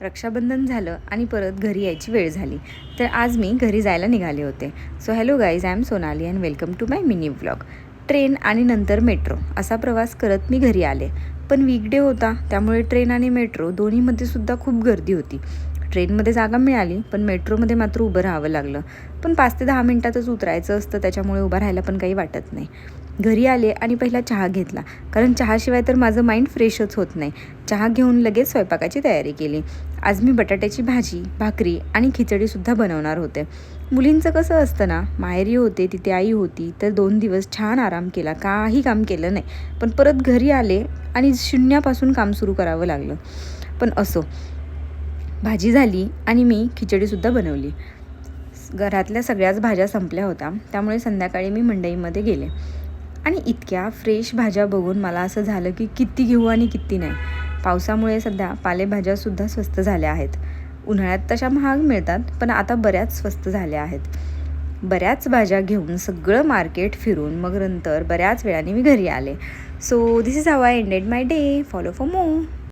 रक्षाबंधन झालं आणि परत घरी यायची वेळ झाली. तर आज मी घरी जायला निघाले होते. So hello guys I am Sonali and welcome to my mini vlog train आणि नंतर मेट्रो असा प्रवास करत मी घरी आले. पण वीकडे होता त्यामुळे ट्रेन आणि मेट्रो दोन्हीमध्ये सुद्धा खूप गर्दी होती. ट्रेनमध्ये जागा मिळाली पण मेट्रोमध्ये मात्र उभं राहावं लागलं. पण पाच ते दहा मिनटातच उतरायचं असतं त्याच्यामुळे उभं राहायला पण काही वाटत नाही. घरी आले आणि पहिला चहा घेतला. कारण चहाशिवाय तर माझं माइंड फ्रेशच होत नाही. चहा घेऊन लगेच स्वयंपाकाची तयारी केली. आज मी बटाट्याची भाजी भाकरी आणि खिचडीसुद्धा बनवणार होते. मुलींचं कसं असतं ना माहेरी होते तिथे आई होती तर दोन दिवस छान आराम केला. काही काम केलं नाही. पण परत घरी आले आणि शून्यापासून काम सुरू करावं लागलं. पण असो. भाजी झाली आणि मी खिचडीसुद्धा बनवली. घरातल्या सगळ्याच भाज्या संपल्या होत्या. त्यामुळे संध्याकाळी मी मंडईमध्ये गेले. आणि इतक्या फ्रेश भाज्या बघून मला असं झालं की किती घेऊ आणि किती नाही. पावसामुळे सध्या पालेभाज्यासुद्धा स्वस्त झाल्या आहेत. उन्हाळ्यात तशा महाग मिळतात पण आता बऱ्याच स्वस्त झाल्या आहेत. बऱ्याच भाज्या घेऊन सगळं मार्केट फिरून मग नंतर बऱ्याच वेळाने मी घरी आले. So this is how I ended my day follow for more